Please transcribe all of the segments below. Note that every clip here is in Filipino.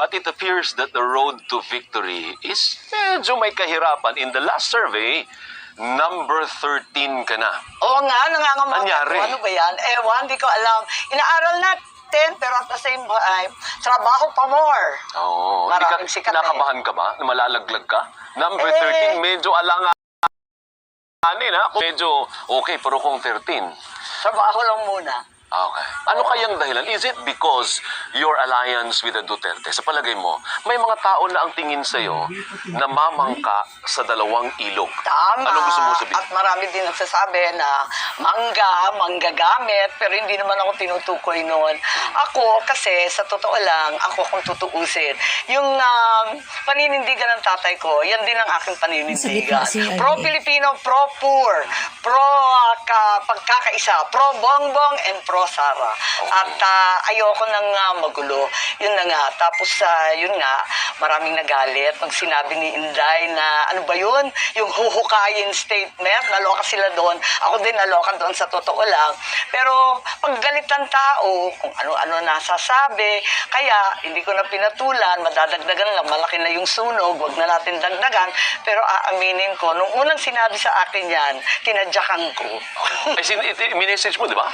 But it appears that the road to victory is medyo may kahirapan. In the last survey, number 13 ka na. Oo nga, nangangamote Anyari? ako. Ano ba yan? Ewan, di ko alam. Inaaral natin, pero at the same time, trabaho pa more. Oo. Ka, Maraming sikat eh. kinakabahan ka ba? Na malalaglag ka? Number Eh. 13, medyo alanganin ha? Medyo okay, pero kung 13, Trabaho lang muna. Okay. Ano kayang dahilan? Is it because your alliance with the Duterte, sa palagay mo, may mga tao na ang tingin sa'yo na mamangka sa dalawang ilog? Tama. Ano gusto mo sabihin? At marami din nagsasabi na mangga, manggagamit, pero hindi naman ako tinutukoy noon. Ako, kasi sa totoo lang, ako kung tutuusin, yung um, paninindigan ng tatay ko, yan din ang aking paninindigan. Pro-Filipino, pro-poor, pro uh, ka, pagkakaisa, pro-bongbong, and pro-Sara. At uh, ayoko nang uh, magulo. Yun na nga. Tapos, uh, yun nga, maraming nagalit. Nung sinabi ni Inday na, ano ba yun? Yung huhukayin statement, naloka sila doon. Ako din naloka doon sa totoo lang. Pero, pag galit ang tao, kung ano-ano nasasabi, kaya hindi ko na pinatulan, madadagdagan lang, malaki na yung sunog, wag na natin dagdagan. Pero aaminin ko, nung unang sinabi sa akin yan, tinadyakan ko. Ay, sin- iti- minessage mo, di ba?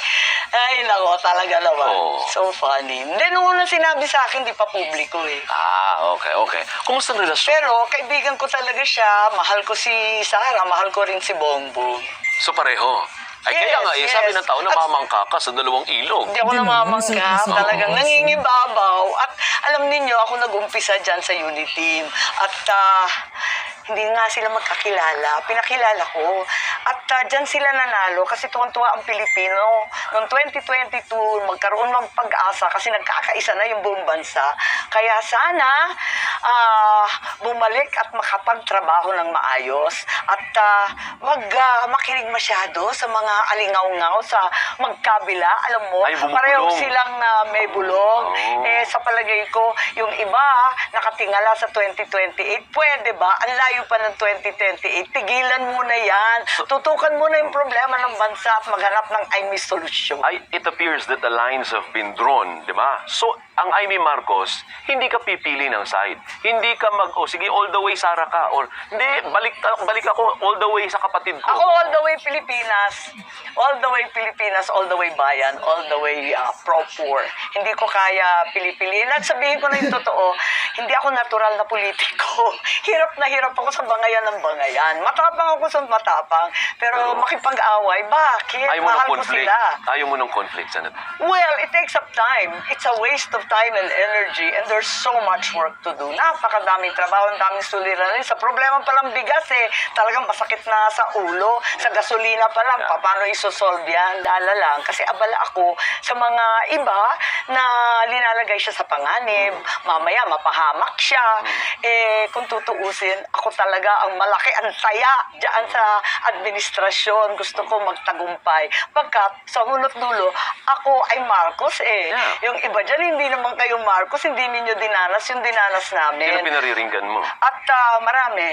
Ay, nako, talaga naman. Oo. So funny. Hindi, nung unang sinabi sa akin, di pa publiko eh. Ah, okay, okay. Kumusta ang relasyon? Pero kaibigan ko talaga siya, mahal ko si Sarah, mahal ko rin si Bongbong. So pareho. Ay, Yes, kaya nga, eh, sabi yes. ng tao na At- mamangka ka sa dalawang ilog. Hindi ako namamangka, talagang nangingibabaw. At alam ninyo, ako nag-umpisa dyan sa Uniteam. At ah, hindi nga sila magkakilala. Pinakilala ko. At ah, dyan sila nanalo kasi tuwan-tuwa ang Pilipino. Noong 2022, magkaroon ng pag-asa kasi nagkakaisa na yung buong bansa. Kaya sana ah, bumalik at makapagtrabaho ng maayos. At ah, wag ah, makinig masyado sa mga alingaw-ngaw sa magkabila. Alam mo, Ay, pareho silang ah, may bulong. Oh. Eh, sa palagay ko, yung iba nakatingala sa 2028. Pwede ba? Ang layo pa ng 2028. Tigilan muna yan. Tutukan muna yung problema ng bansa at maghanap ng may solusyon. Ay, it appears that the lines have been drawn, di ba? So, ang Amy Marcos, hindi ka pipili ng side. Hindi ka mag, oh, sige, all the way Sara ka. Or, hindi, balik, balik ako all the way sa kapatid ko. Ako all the way Pilipinas, all the way Pilipinas, all the way bayan, all the way uh, pro-poor. Hindi ko kaya pili-piliin. At sabihin ko na yung totoo, hindi ako natural na politiko. Hirap na hirap ako sa bangayan ng bangayan. Matapang ako sa matapang. Pero makipag-away, bakit? Ayaw mo ng Mahal ko conflict. sila. Ayaw mo ng conflict, Senator. Well, it takes up time. It's a waste of time and energy and there's so much work to do. Napakadaming trabaho, ang daming suliranin. Sa problema pa lang bigas eh, talagang masakit na sa ulo. Sa gasolina pa lang, Yeah. paano isosolve yan? Dala lang. Kasi abala ako sa mga iba na linalagay siya sa panganib. Mamaya, mapahamak siya. Eh, kung tutuusin, ako talaga ang malaki ang saya dyan sa administrasyon. Gusto ko magtagumpay. Pagkat sa hunot dulo, ako ay Marcos eh. Yung iba dyan, hindi naman kayo Marcos, hindi ninyo dinanas yung dinanas namin. Sino pinariringgan mo? At ah, marami.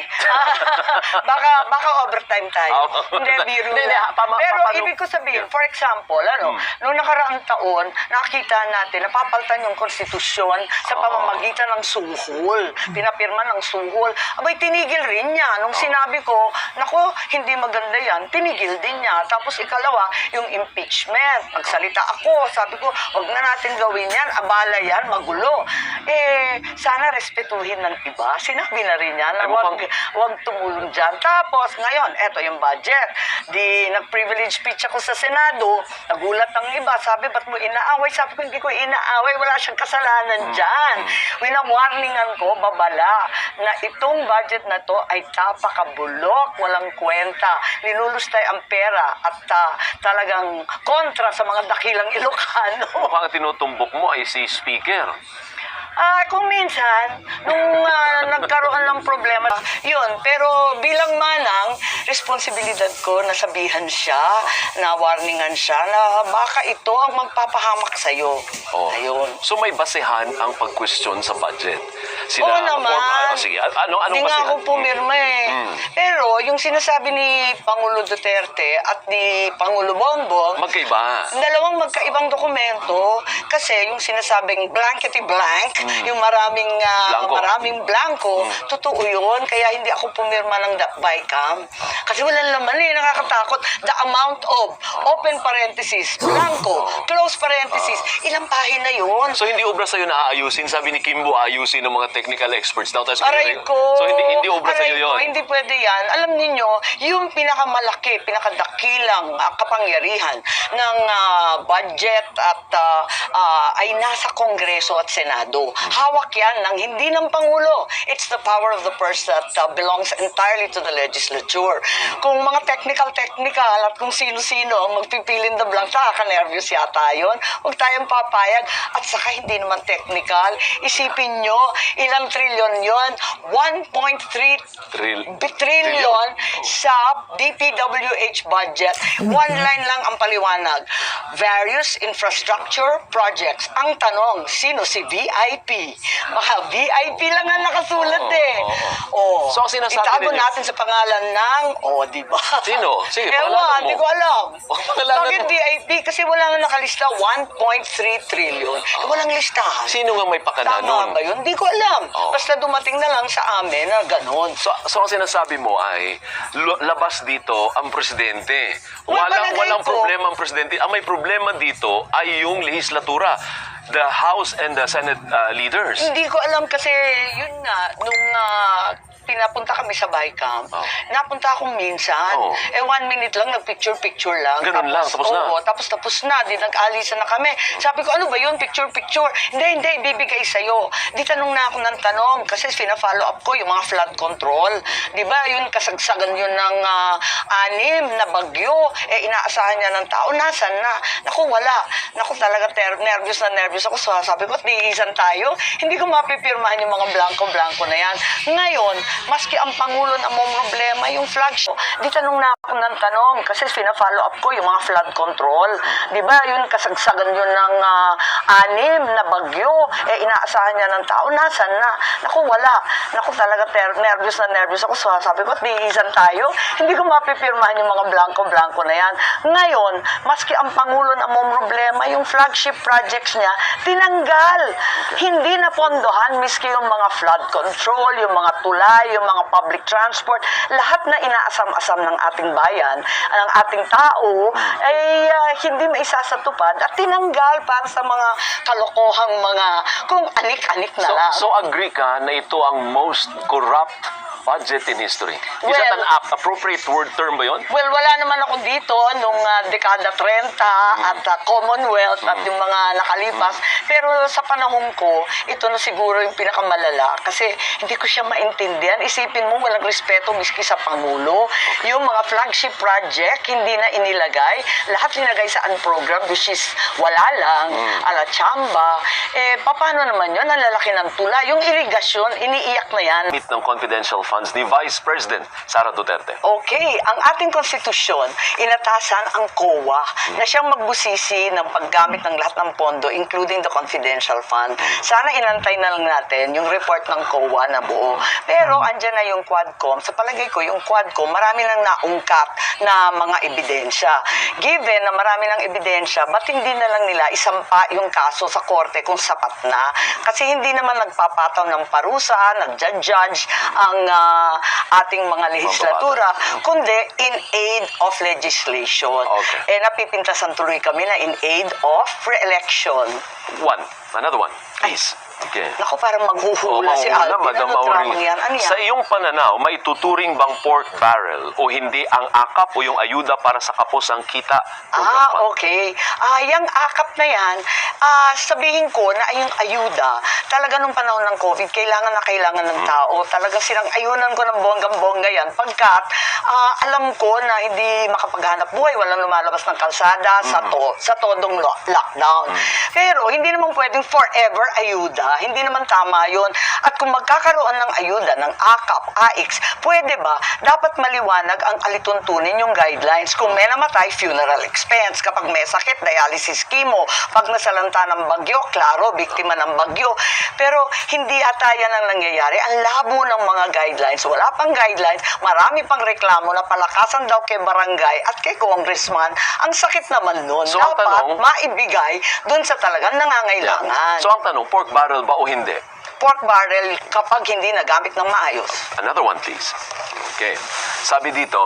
baka baka overtime tayo. Hindi, biro Hindi, hindi, pama- Pero papalo- ibig ko sabihin, for example, ano, Hmm. noong nakaraang taon, nakita natin, napapaltan yung konstitusyon sa pamamagitan ng suhol. Pinapirma ng suhol. Abay, tinigil rin niya. Nung sinabi ko, nako, hindi maganda yan, tinigil din niya. Tapos ikalawa, yung impeachment. Nagsalita ako, sabi ko, wag na natin gawin yan, abala yan, magulo. Eh, sana respetuhin ng iba. Sinabi na rin niya na wag, wag tumulong dyan. Tapos, ngayon, eto yung budget. Di, nag-privilege speech ako sa Senado. Nagulat ang iba. Sabi, ba't mo inaaway? Sabi ko, hindi ko inaaway. Wala siyang kasalanan dyan. Winawarningan ko, babala, na itong budget na to ay tapakabulok, walang kwenta. Linulustay ang pera at ah, talagang kontra sa mga dakilang Ilocano. Mukhang tinutumbok mo ay si Speaker. Ah, kung minsan, nung problema, yun. Pero bilang manang, responsibilidad ko na sabihan siya, na warningan siya, na baka ito ang magpapahamak sa'yo. Oh. Ayun. So may basehan ang pag-question sa budget. sila Oo naman. forma- ah, sige, ano, anong Hindi nga basihan? ako pumirma eh. Mm. Pero yung sinasabi ni Pangulo Duterte at ni Pangulo Bongbong, Magkaiba. dalawang magkaibang dokumento kasi yung sinasabing blankety blank, yung maraming Mm. Blanco. Mm. maraming blanco, totoo yun. Kaya hindi ako pumirma ng that bycam. Kasi walang laman eh, nakakatakot. The amount of open parenthesis, blanco, close parenthesis, ilang pahina yun. So hindi obra sa'yo na aayusin? Sabi ni Kimbo, ayusin ng mga technical experts daw. Tapos Aray ko. So hindi, hindi obra sa'yo yun? ko, hindi pwede yan. Alam niyo yung pinakamalaki, pinakadakilang ah, kapangyarihan ng ah, budget at ah, ah, ay nasa Kongreso at Senado. Hawak yan ng hindi ng Pangulo. It's the power of the purse that ah, belongs entirely to the legislature. Kung mga technical-technical at kung sino-sino ang magpipilin the blank, nakaka-nervous yata yun. Huwag tayong papayag. At saka hindi naman technical. Isipin nyo, ilang trilyon yon 1.3 Trill. trillion sa DPWH budget. One line lang ang paliwanag. Various infrastructure projects. Ang tanong, sino si VIP? Mga VIP lang ang nakasulat eh. Oh, So, ang sinasabi itago ninyo- natin sa pangalan ng, oh, di ba? Sino? Sige, Ewan, pangalanan mo. di ko alam. Oh, pangalanan Bakit mo. VIP? Kasi wala nga nakalista 1.3 trillion. Eh, walang listahan. Sino nga may pakana Tama nun? ba yun? Di ko alam. Oo. Basta dumating na lang sa amin na ganon. So, so ang sinasabi mo ay labas dito ang presidente. Well, Walang palagay walang ko- problema ang presidente. Ang may problema dito ay yung legislatura, the House and the Senate uh, leaders. Hindi ko alam kasi yun nga, nung ah, pinapunta kami sa Bicam, Oh. napunta akong minsan. Oh. Eh, one minute lang, nag-picture-picture lang. Ganun lang, tapos na. Oo, tapos tapos na. Di nag-alisan na kami. Sabi ko, ano ba yun? Picture-picture. Hindi, hindi, ibibigay sa'yo. Di tanong na ako ng tanong kasi fina-follow up ko yung mga flood control. Di ba, yun kasagsagan yun ng ah, anim na bagyo. Eh, inaasahan niya ng tao. Nasaan na? Naku, wala. Naku, talaga ter- nervous na nervous ako. So, sabi ko, tiisan tayo. Hindi ko mapipirmahan yung mga blanco-blanco na yan. Ngayon, maski ang Pangulo na mo problema, yung flagship. Di tanong na ako ng tanong kasi fina-follow up ko yung mga flood control. Di ba, yun kasagsagan yun ng ah, anim na bagyo. Eh, inaasahan niya ng tao. Nasaan na? Naku, wala. Naku, talaga ter- nervous na nervous ako. So, sabi ko, tiisan tayo. Hindi ko mapipirmahan yung mga blanco-blanco na yan. Ngayon, maski ang Pangulo na mo problema, yung flagship projects niya, tinanggal. Hindi na pondohan, miski yung mga flood control, yung mga tulay, yung mga public transport, lahat na inaasam-asam ng ating bayan, ng ating tao, ay ah, hindi maisasatupad at tinanggal para sa mga kalokohang mga, kung anik-anik na So, lang. so agree ka na ito ang most corrupt budget in history. Is that an ap- appropriate word term ba yun? Well, wala naman ako dito nung ah, dekada 30 at ah, Commonwealth at yung mga nakalipas. Pero sa panahon ko, ito na siguro yung pinakamalala kasi hindi ko siya maintindihan. Isipin mo, walang respeto miski sa Pangulo. Yung mga flagship project, hindi na inilagay. Lahat linagay sa unprogram, which is wala lang, ala chamba. Eh, paano naman yun? Ang lalaki ng tula. Yung irigasyon, iniiyak na yan. Meet ng confidential funds ni Vice President Sara Duterte. Okay, ang ating konstitusyon, inatasan ang COA na siyang magbusisi ng paggamit ng lahat ng pondo, including the confidential fund. Sana inantay na lang natin yung report ng COA na buo. Pero andyan na yung Quadcom. Sa palagay ko, yung Quadcom, marami nang naungkat na mga ebidensya. Given na marami ng ebidensya, ba't hindi na lang nila isampa yung kaso sa korte kung sapat na? Kasi hindi naman nagpapataw ng parusa, nagja-judge ang ah, ating mga legislatura, kundi in aid of legislation. Okay. Eh, napipintasan tuloy kami na in aid of re-election. One. Another one. Please. Okay. Naku, parang maghuhula Oo, si Alvin. Madam Ano Auring. yan? Ano yan? Sa iyong pananaw, may tuturing bang pork barrel o hindi ang akap o yung ayuda para sa kapos ang kita? Ah, okay. Ah, yung akap na yan, ah, sabihin ko na yung ayuda, talaga nung panahon ng COVID, kailangan na kailangan ng tao. Talagang silang ayunan ko ng bonggang-bongga yan. Pagkat, ah, alam ko na hindi makapaghanap buhay, walang lumalabas ng kalsada sa to, sa todong lo- lockdown. Pero, hindi naman pwedeng forever ayuda. Hindi naman tama yon. At kung magkakaroon ng ayuda ng AKAP, AIX, pwede ba? Dapat maliwanag ang alituntunin yung guidelines. Kung may namatay, funeral expense. Kapag may sakit, dialysis chemo. Pag nasalanta ng bagyo, klaro, biktima ng bagyo. Pero hindi ata yan ang nangyayari. Ang labo ng mga guidelines. Wala pang guidelines. Marami pang reklamo na palakasan daw kay barangay at kay congressman. Ang sakit naman nun. So, Dapat tanong- maibigay dun sa talagang nangangailangan. So ang tanong, pork barrel ba o hindi? Pork barrel kapag hindi nagamit ng maayos. Another one, please. Okay. Sabi dito,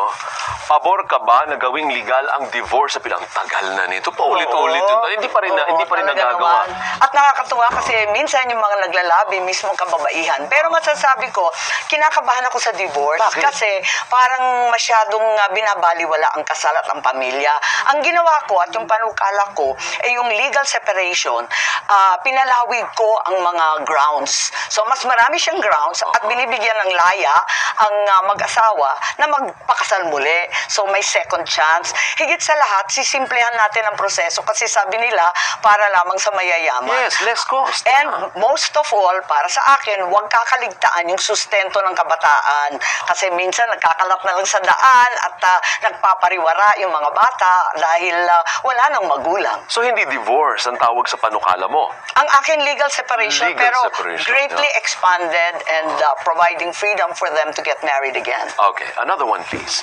pabor ka ba na gawing legal ang divorce sa pilang tagal na nito? Paulit-ulit yun. Hindi pa rin, na, Oo, hindi pa rin talaga nagagawa. naman. At nakakatuwa kasi minsan yung mga naglalabi mismo kababaihan. Pero masasabi ko, kinakabahan ako sa divorce Bakit? kasi parang masyadong uh, binabaliwala ang kasal at ang pamilya. Ang ginawa ko at yung panukala ko ay yung legal separation, ah, pinalawig ko ang mga grounds. So mas marami siyang grounds at binibigyan ng laya ang ah, mag-asawa na magpakasal muli. So may second chance. Higit sa lahat, sisimplihan natin ang proseso kasi sabi nila para lamang sa mayayaman. Yes, less cost. And most of all, para sa akin, huwag kakaligtaan yung sustento ng kabataan. Kasi minsan nagkakalat na lang sa daan at ah, nagpapariwara yung mga bata dahil ah, wala nang magulang. So hindi divorce ang tawag sa panukala mo. Ang akin legal separation Legal pero separation, greatly yeah. expanded and ah, providing freedom for them to get married again. Okay, another one please.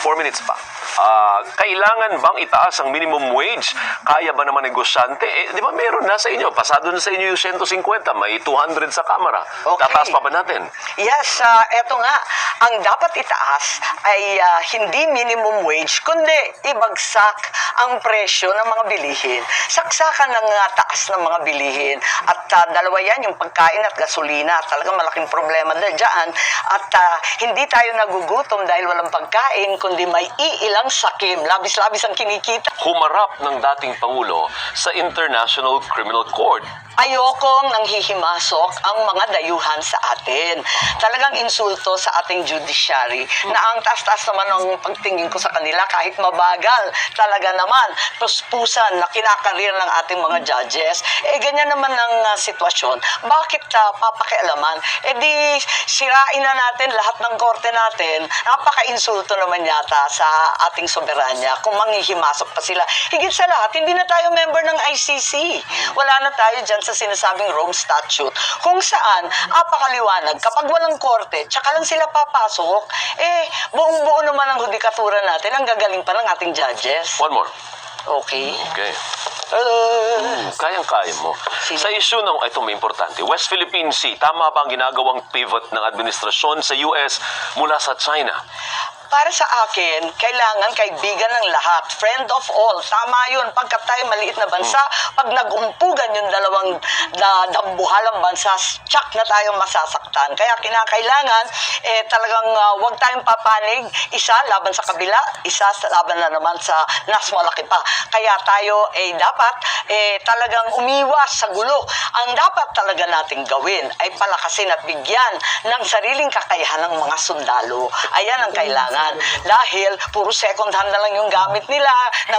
Four minutes pa. Ah, kailangan bang itaas ang minimum wage? Kaya ba naman negosyante? Eh, di ba meron na sa inyo? Pasado na sa inyo yung 150, may 200 sa kamera. Okay. Tataas pa ba natin? Yes, ah, eto nga. Ang dapat itaas ay ah, hindi minimum wage, kundi ibagsak ang presyo ng mga bilihin. Saksakan ng ah, taas ng mga bilihin. At ah, dalawa yan, yung pagkain at gasolina. Talagang malaking problema na dyan. At ah, hindi tayo nagugutom dahil walang pagkain, kundi may iilang sakim. Labis-labis ang kinikita. Humarap ng dating Pangulo sa International Criminal Court. Ayokong nanghihimasok ang mga dayuhan sa atin. Talagang insulto sa ating judiciary na ang taas-taas naman ang pagtingin ko sa kanila kahit mabagal. Talaga naman, puspusan na kinakarir ng ating mga judges. Eh, ganyan naman ang ah, sitwasyon. Bakit ah, papakialaman? Eh di, sirain na natin lahat ng korte natin. Napaka-insulto naman yata sa ating soberanya kung manghihimasok pa sila. Higit sa lahat, hindi na tayo member ng ICC. Wala na tayo dyan sa sinasabing Rome Statute. Kung saan, apakaliwanag, kapag walang korte, tsaka lang sila papasok, eh, buong-buo naman ang hudikatura natin. Ang gagaling pa ng ating judges. One more. Okay. Okay. Uh, Kayang-kaya mo. Sige. Sa issue ng, ito may importante, West Philippine Sea, tama ba ang ginagawang pivot ng administrasyon sa US mula sa China? Para sa akin, kailangan kaibigan ng lahat. Friend of all. Tama yun. Pagkat tayo maliit na bansa, pag nagumpugan yung dalawang da, dambuhalang bansa, tsak na tayo masasaktan. Kaya kinakailangan, eh, talagang ah, huwag tayong papanig. Isa laban sa kabila, isa sa laban na naman sa nas malaki pa. Kaya tayo, eh, dapat, eh, talagang umiwas sa gulo. Ang dapat talaga nating gawin ay palakasin at bigyan ng sariling kakayahan ng mga sundalo. Ayan ang kailangan. Dahil puro second hand na lang yung gamit nila, na